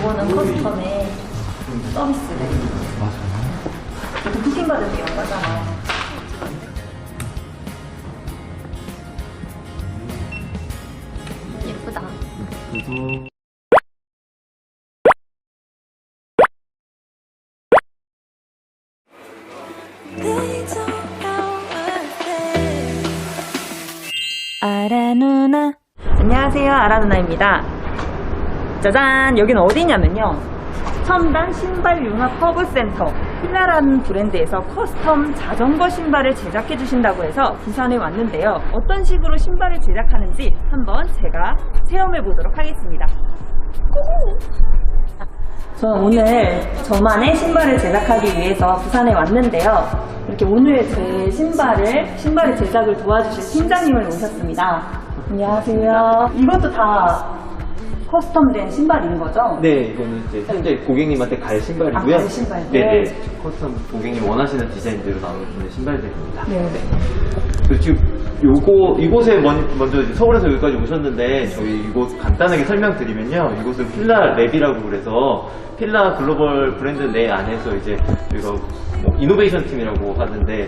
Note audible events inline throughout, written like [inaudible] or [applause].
요거는 커스텀의 서비스래. 맞아요. 부팅 받을 때 이런 거잖아. 예쁘다. 그래서 아라 누나. 안녕하세요. 아라 누나입니다. 짜잔! 여기는 어디냐면요. 첨단 신발 융합 허브센터 필라라는 브랜드에서 커스텀 자전거 신발을 제작해 주신다고 해서 부산에 왔는데요. 어떤 식으로 신발을 제작하는지 한번 제가 체험해 보도록 하겠습니다. 저는 오늘 저만의 신발을 제작하기 위해서 부산에 왔는데요. 이렇게 오늘 제 신발을, 신발의 제작을 도와주실 팀장님을 모셨습니다. 안녕하세요. 이것도 다 커스텀된 신발인 거죠? 네, 이거는 이제 현재 고객님한테 갈 신발이고요. 아, 갈 신발들. 네, 네. 커스텀 고객님 원하시는 디자인대로 나오는 신발들입니다. 네. 그리고 지금 요거 이곳에 먼, 먼저 이제 서울에서 여기까지 오셨는데 저희 이곳 간단하게 설명드리면요. 이곳은 필라 랩이라고 그래서 필라 글로벌 브랜드 내 안에서 이제 저희가 뭐 이노베이션 팀이라고 하는데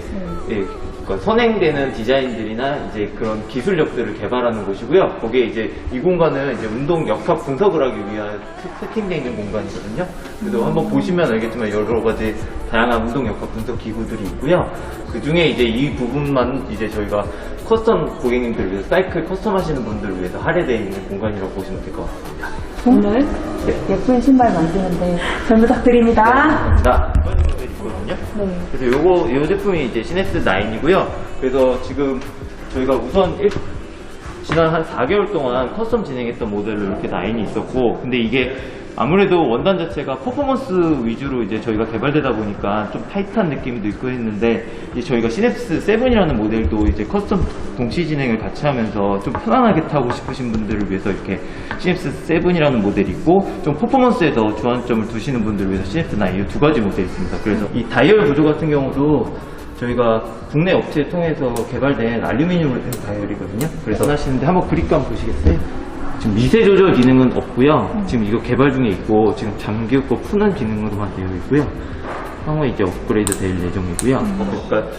예, 그러니까 선행되는 디자인들이나 이제 그런 기술력들을 개발하는 곳이고요. 거기에 이제 이 공간은 이제 운동 역학 분석을 하기 위한 세- 세팅되어 있는 공간이거든요. 그래서 한번 보시면 알겠지만 여러 가지 다양한 운동 역학 분석 기구들이 있고요. 그 중에 이제 이 부분만 이제 저희가 커스텀 고객님들 위해서 사이클 커스텀 하시는 분들을 위해서 할애되어 있는 공간이라고 보시면 될 것 같습니다. 오늘 네. 예쁜 신발 만드는데 잘 부탁드립니다. 자, 있거든요. 네. 그래서 요거 이 제품이 이제 시네스 9이고요. 그래서 지금 저희가 우선 일- 지난 한 4개월 동안 커스텀 진행했던 모델로 이렇게 9이 있었고, 근데 이게 아무래도 원단 자체가 퍼포먼스 위주로 이제 저희가 개발되다 보니까 좀 타이트한 느낌도 있고 했는데, 이제 저희가 시냅스 7이라는 모델도 이제 커스텀 동시 진행을 같이 하면서 좀 편안하게 타고 싶으신 분들을 위해서 이렇게 시냅스 7이라는 모델이 있고, 좀 퍼포먼스에 더 주안점을 두시는 분들을 위해서 시냅스 9이두 가지 모델이 있습니다. 그래서 이 다이얼 구조 같은 경우도 저희가 국내 업체 통해서 개발된 알루미늄으로 된 다이얼이거든요. 그래서 하시는데 한번 그립감 보시겠어요? 지금 미세 조절 기능은 없고요. 지금 이거 개발 중에 있고 지금 잠기고 푸는 기능으로만 되어 있고요. 향후에 이제 업그레이드 될 예정이고요. 그러니까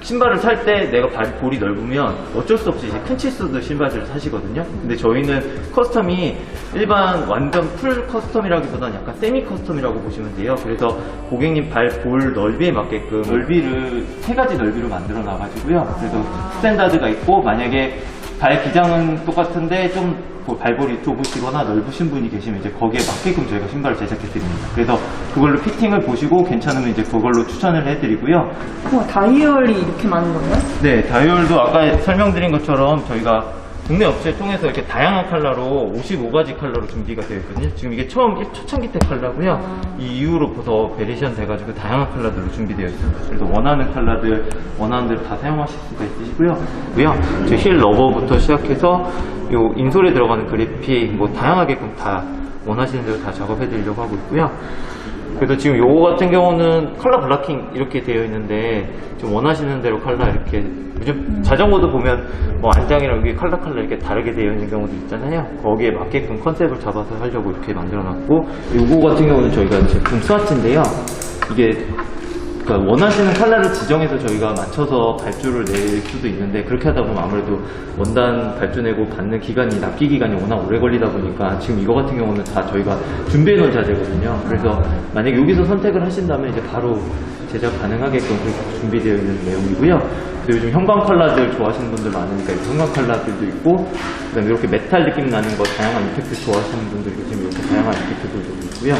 신발을 살 때 내가 발 볼이 넓으면 어쩔 수 없이 이제 큰 치수도 신발들을 사시거든요. 근데 저희는 커스텀이 일반 완전 풀 커스텀이라기보다는 약간 세미 커스텀이라고 보시면 돼요. 그래서 고객님 발 볼 넓이에 맞게끔 넓이를 세 가지 넓이로 만들어 놔가지고요. 그래서 스탠다드가 있고 만약에 발 기장은 똑같은데 좀 발볼이 좁으시거나 넓으신 분이 계시면 이제 거기에 맞게끔 저희가 신발을 제작해 드립니다. 그래서 그걸로 피팅을 보시고 괜찮으면 이제 그걸로 추천을 해드리고요. 우와, 다이얼이 이렇게 많은 거예요? 네, 다이얼도 아까 설명드린 것처럼 저희가 국내 업체 통해서 이렇게 다양한 컬러로 55가지 컬러로 준비가 되어 있거든요. 지금 이게 처음 초창기 때 컬러고요. 이 이후로 더 베리션 돼가지고 다양한 컬러들로 준비되어 있습니다. 그래서 원하는 컬러들, 원하는 대로 다 사용하실 수가 있으시고요. 고요. 저힐 러버부터 시작해서 요 인솔에 들어가는 그래픽 뭐 다양하게끔 다 원하시는 대로 다 작업해 드리려고 하고 있고요. 그래서 지금 요거 같은 경우는 컬러 블락킹 이렇게 되어 있는데 좀 원하시는 대로 컬러 이렇게 요즘 자전거도 보면 뭐 안장이랑 위에 컬러 컬러 이렇게 다르게 되어 있는 경우도 있잖아요. 거기에 맞게끔 컨셉을 잡아서 하려고 이렇게 만들어 놨고 요거 같은 경우는 저희가 제품 스와치인데요. 이게 그러니까 원하시는 컬러를 지정해서 저희가 맞춰서 발주를 낼 수도 있는데 그렇게 하다 보면 아무래도 원단 발주 내고 받는 기간이 납기 기간이 워낙 오래 걸리다 보니까 지금 이거 같은 경우는 다 저희가 준비해 놓은 자재거든요. 그래서 만약 여기서 선택을 하신다면 이제 바로 제작 가능하게끔 그렇게 준비되어 있는 내용이고요. 그리고 요즘 형광 컬러들 좋아하시는 분들 많으니까 형광 컬러들도 있고 그다음에 이렇게 메탈 느낌 나는 거 다양한 이펙트 좋아하시는 분들 요즘 이렇게 다양한 이펙트들도 있고요.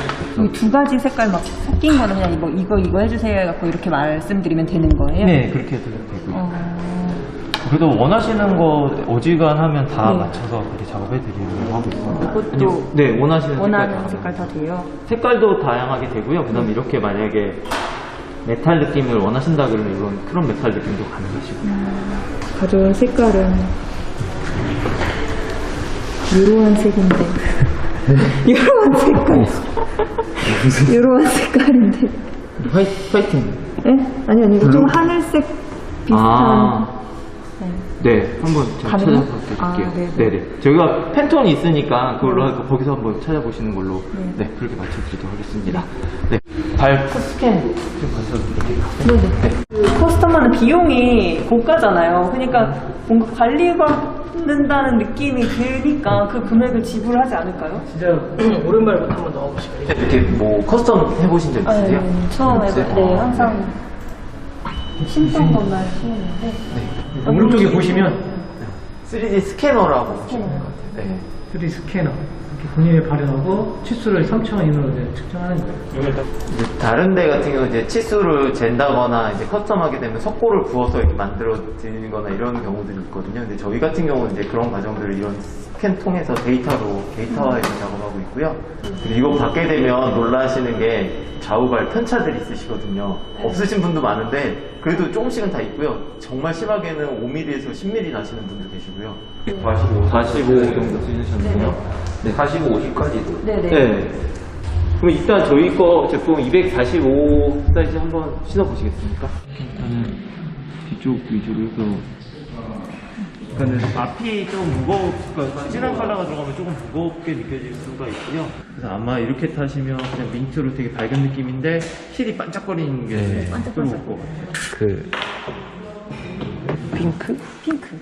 이 두 가지 색깔 막 섞인 거는 그냥 이거, 이거, 이거 해주세요 해갖고 이렇게 말씀드리면 되는 거예요? 네, 그렇게 해도 되고요. 어, 그래도 원하시는 거 어지간하면 다 네. 맞춰서 그렇게 작업해 드리려고 하고 있습니다. 이것도 아니요, 네, 원하시는 원하는 색깔, 색깔 다 돼요? 색깔도 다양하게 되고요. 그다음 에 이렇게 만약에 메탈 느낌을 원하신다 그러면 이런 크롬 메탈 느낌도 가능하시고. 가져온 색깔은 이러한 색인데 [laughs] 이러한 색깔 이러한 색깔인데 화이트, 화이팅. 예? 아니 아니 이거 좀 블루? 하늘색 비슷한 아, 네. 네, 한번 제가 가능해요? 찾아서 드릴게요. 아, 네네. 네네. 저희가 팬톤이 있으니까 그걸로 하고 거기서 한번 찾아보시는 걸로 네. 네, 그렇게 맞춰드리도록 하겠습니다. 네. 발프 스캔 좀 맞춰드릴게요. 네네. 그 커스텀하는 비용이 고가잖아요. 그러니까 뭔가 관리 받는다는 느낌이 드니까 그 금액을 지불하지 않을까요? 진짜 [clears throat] 오른발부터 한번 넣어보시면 이렇게 뭐 커스텀 해보신 적 있으세요? 처음에 없어요? 네, 항상 신던 것만 신는데 네. 오른쪽에 보시면 3D 스캐너라고 보시면 될 것 같아요. 네. 3D 스캐너 본인이 발현하고 치수를 3천 이내로 측정하는 거예요. 이제 다른 데 같은 경우 이제 치수를 잰다거나 이제 커스텀하게 되면 석고를 부어서 이렇게 만들어 드리거나 이런 경우들이 있거든요. 근데 저희 같은 경우는 이제 그런 과정들을 이런 스캔 통해서 데이터로 데이터화해서 작업하고 있고요. 그리고 이거 받게 되면 놀라시는 게 좌우발 편차들이 있으시거든요. 없으신 분도 많은데 그래도 조금씩은 다 있고요. 정말 심하게는 5mm에서 10mm 나시는 분도 계시고요. 45, 45 정도 쓰셨는데요. 네, 45, 50까지도. 네네. 네. 그럼 일단 저희 거 제품 245 사이즈 한번 신어보시겠습니까? 일단은 뒤쪽 위주로 해서 그러니까 앞이 좀 무거워, 그러니까 진한 컬러가 들어가면 조금 무겁게 느껴질 수가 있고요. 그래서 아마 이렇게 타시면 그냥 민트로 되게 밝은 느낌인데 힐이 반짝거리는 게 네. 반짝거릴 것 같아요. 그 핑크? 핑크.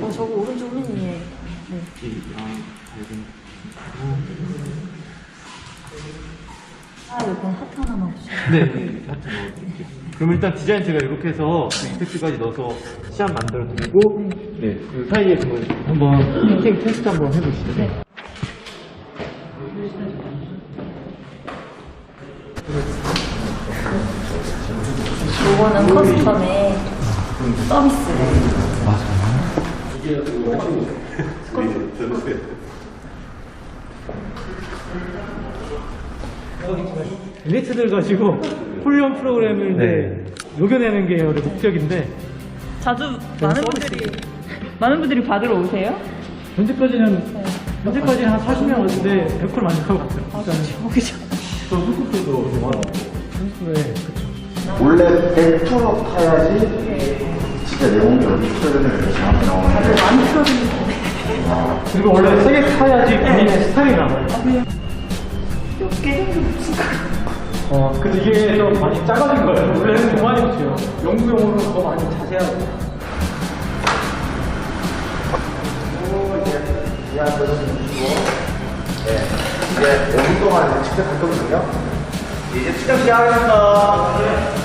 어, 저거 오른쪽 맨이에요. 네. 아, 밝은 아, 이건 하트 하나만 주세요. 네, 네, 하트 넣어드릴게요. 그럼 일단 디자인 제가 이렇게 해서 그 이펙트까지 넣어서 시안 만들어 드리고, 네, 그 사이에 그러면 한번 핑킹 테스트 한번 해보시죠. 네. 요거는 커스텀의 서비스를. 엘리트들 가지고 프로그램을 이제 네. 녹여내는 게 원래 목적인데 자주 많은 분들이, 많은 분들이 받으러 오세요? 현재까지는 현재까지는 한 40명 왔는데 100% 만족하고 갔어요. 일단은 그죠? 저 후쿠도 네, 그렇죠. 원래 100% 타야지 진짜 내공적인 표현을 정확히 나오는 그리고 원래 세게 타야지 본인의 스타일이 나와요. 몇개 정도 붙인 거 어, 근데 이게 좀 많이 작아진 거예요. 원래는 더 많이 붙여요. 연구용으로 더 많이 자세하고. 이해한 것을 주시고 네. 이제 5분 동안 직접 할 거거든요 이제 측정 시작하겠습니다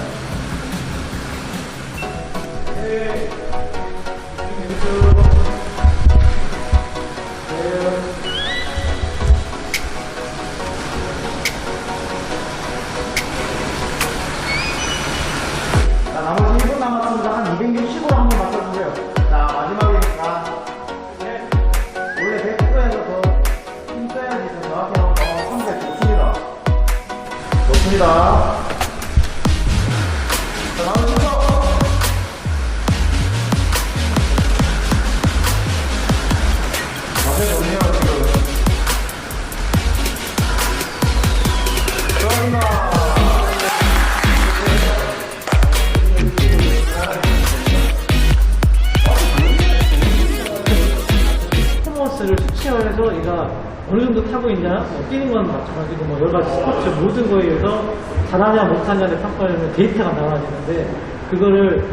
타고 있냐, 뭐 뛰는 건 마찬가지고 뭐 여러 가지 스포츠 모든 거에 의해서 잘하냐 못하냐를 평가하는 데이터가 나와지는데 그거를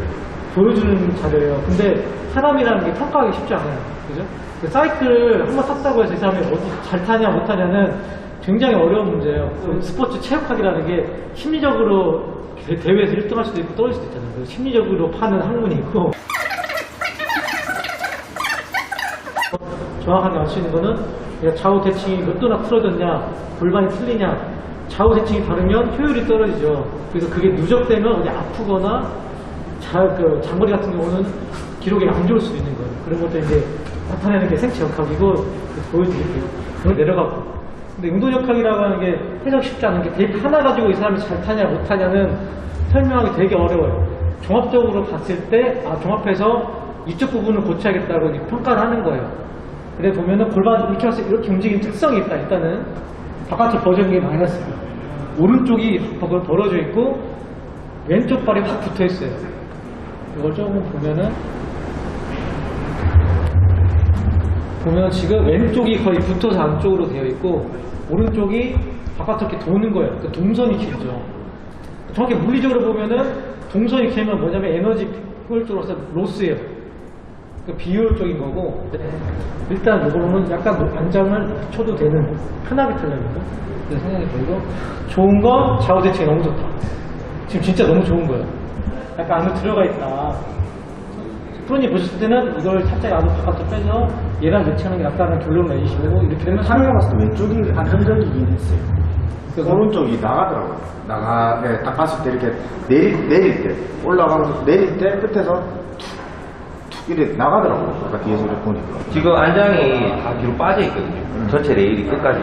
보여주는 자료예요. 근데 사람이라는 게 평가하기 쉽지 않아요. 그죠? 그 사이클을 한번 탔다고 해서 이 사람이 어디 잘 타냐 못하냐는 굉장히 어려운 문제예요. 그 스포츠 체육학이라는 게 심리적으로 대- 대회에서 1등 할 수도 있고 떨어질 수도 있잖아요. 그 심리적으로 파는 학문이 있고 [laughs] 정확하게 알 수 있는 거는 그냥 좌우 대칭이 몇 도나 틀어졌냐, 골반이 틀리냐, 좌우 대칭이 다르면 효율이 떨어지죠. 그래서 그게 누적되면 어디 아프거나 자, 그 장거리 같은 경우는 기록이 안 좋을 수도 있는 거예요. 그런 것도 이제 나타내는 게 생체 역학이고 보여드릴게요. 그걸 내려가고. 근데 운동 역학이라고 하는 게 해석 쉽지 않은 게 데이터 하나 가지고 이 사람이 잘 타냐 못 타냐는 설명하기 되게 어려워요. 종합적으로 봤을 때, 아, 종합해서 이쪽 부분을 고쳐야겠다고 평가를 하는 거예요. 근데 보면은 골반 이렇게 이렇게 움직이는 특성이 있다. 일단은 바깥쪽 버전이 마이너스예요. 오른쪽이 벌- 벌어져 있고 왼쪽 발이 확 붙어 있어요. 이걸 조금 보면은 보면 지금 왼쪽이 거의 붙어서 안쪽으로 되어 있고 오른쪽이 바깥으로 이렇게 도는 거예요. 그 동선이 길죠. 정확히 물리적으로 보면은 동선이 길면 뭐냐면 에너지 효율적으로서 로스예요. 그 비효율적인 거고 일단 이거로는 약간 뭐 안장을 낮춰도 되는 편하게 틀려면서 그런 생각이 들고 좋은 건 좌우 대칭이 너무 좋다. 지금 진짜 너무 좋은 거예요. 약간 안에 들어가 있다. 프로님 보셨을 때는 이걸 살짝 안으로 바깥으로 빼서 얘랑 매치하는 게 낫다는 결론을 내리시고 이렇게 되면 카메라 봤을 때 왼쪽이 안정적이긴 했어요. 그래서 오른쪽이 나가더라고요. 나가, 네, 딱 봤을 때 이렇게 내릴, 내릴 때, 올라가면서 내릴 때 끝에서 툭, 툭 이렇게 나가더라고요. 아까 뒤에서 이렇게 보니까. 지금 안장이 다 뒤로 빠져 있거든요. 전체 레일이 끝까지.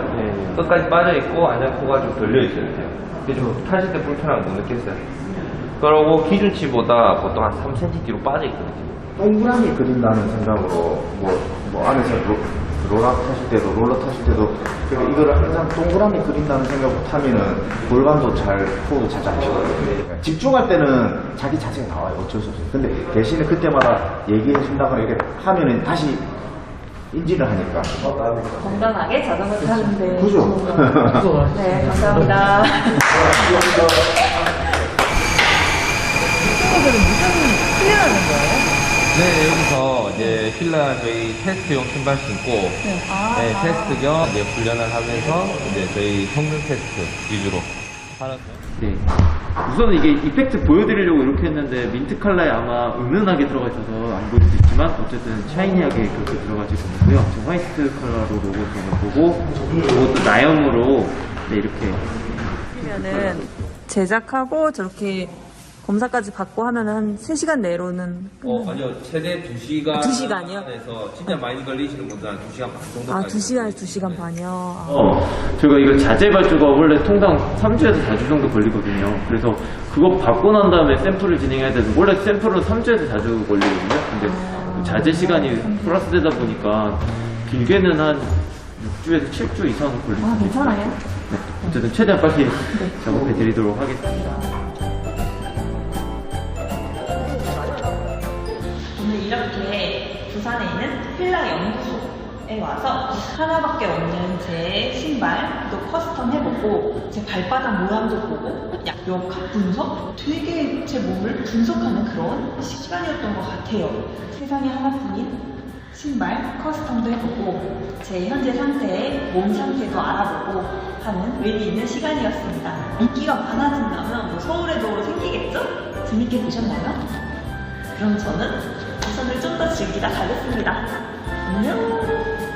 끝까지 빠져 있고 안장 코가 좀 돌려 있어요. 그래서 좀 타실 때 불편함 못 느꼈어요. 그러고 기준치보다 보통 한 3cm 뒤로 빠져 있거든요. 동그라미 그린다는 생각으로 뭐, 뭐 안에서 로, 롤러 타실 때도 롤러 타실 때도 그러니까 이거를 항상 동그라미 그린다는 생각으로 타면은 골반도 잘 호흡도 잘 잡히거든요. 집중할 때는 자기 자체가 나와요. 어쩔 수 없어요. 근데 대신에 그때마다 얘기해 준다거나 이렇게 하면은 다시 인지를 하니까. 건강하게 자전거 타는데. 그죠? 네, 감사합니다. [laughs] [laughs] 친구들은 무슨 훈련하는 거예요? 네, 여기서 이제 힐라 저희 테스트용 신발 신고 아, 네, 테스트 겸 이제 훈련을 하면서 이제 저희 성능 테스트 위주로 하는 네. 우선은 이게 이펙트 보여드리려고 이렇게 했는데 민트 컬러에 아마 은은하게 들어가 있어서 안 보일 수 있지만 어쨌든 샤이니하게 그렇게 들어가지고 있고요. 지금 화이트 컬러로 로고 들어간 거고 이것도 나염으로 네, 이렇게 그러면은 제작하고 저렇게 검사까지 받고 하면 한 3시간 내로는 어, 아니요. 최대 2시간 두 시간이요? 에서 진짜 많이 걸리시는 분들은 2시간 반 정도 아 2시간에 2시간 반이요 아, 어, 저희가 이거 자재 발주가 원래 통상 3주에서 4주 정도 걸리거든요. 그래서 그거 받고 난 다음에 샘플을 진행해야 돼서 원래 샘플은 3주에서 4주 걸리거든요. 근데 자재 시간이 플러스 되다 보니까 길게는 한 6주에서 7주 이상은 걸릴 수아 있어요. 괜찮아요? 네, 어쨌든 최대한 빨리 작업해 드리도록 하겠습니다. 부산에 있는 필라 연구소에 와서 하나밖에 없는 제 신발도 커스텀 해보고 제 발바닥 모양도 보고 약요각 분석? 되게 제 몸을 분석하는 그런 시간이었던 것 같아요. 세상에 하나뿐인 신발 커스텀도 해보고 제 현재 상태의 몸 상태도 알아보고 하는 의미 있는 시간이었습니다. 인기가 많아진다면 뭐 서울에도 생기겠죠? 재밌게 보셨나요? 그럼 저는 패션을 좀 더 즐기다 가겠습니다. 안녕!